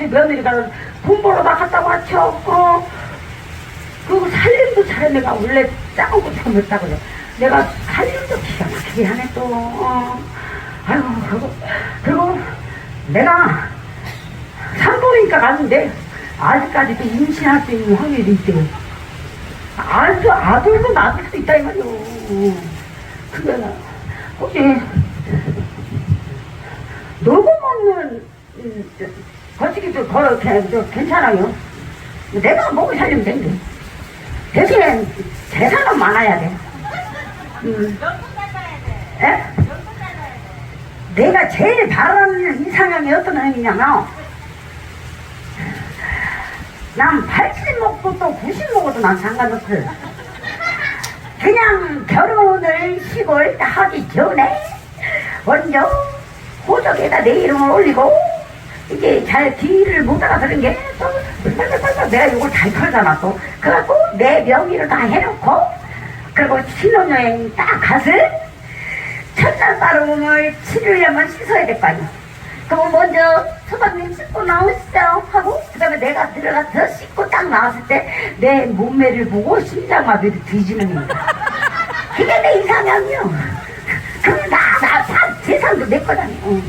어, 공짜시리 며느리가 나갔다고 하죠. 어. 그리고 살림도 잘해. 내가 원래 했다고 그래. 내가 살림도 기가 막히게 하네 또. 어. 아이고, 그리고, 그리고 내가 산부인과 갔는데 아직까지도 임신할 수 있는 확률이 있대. 아주 아들도 낳을 수도 있다 이 말이오. 그게 혹시 놀고 먹는 음, 저, 거시기도 걸어 개- 저, 괜찮아요. 내가 먹고 살리면 된대. 대신에 재산은 많아야 돼. 음. 에? 내가 제일 바라는 이상형이 어떤 형이냐면 난 80 먹고 또 90 먹어도 난 상관없어. 그냥 결혼을 시골 하기 전에 먼저 호적에다 내 이름을 올리고 이게 잘 길을 못 알아서는 게또 빨빨빨빨 내가 이걸 잘 털잖아 또. 그래갖고 내 명의를 다 해놓고 그리고 신혼여행 딱 가서 첫날 따름을 7일에만 씻어야 될 거 아니야. 그럼 먼저 소방님 씻고 나오시죠 하고 그 다음에 내가 들어가서 씻고 딱 나왔을 때 내 몸매를 보고 심장마비를 뒤지는 거야. 그게 내 이상형이요 그럼 나나 재산도 내 거잖아. 어.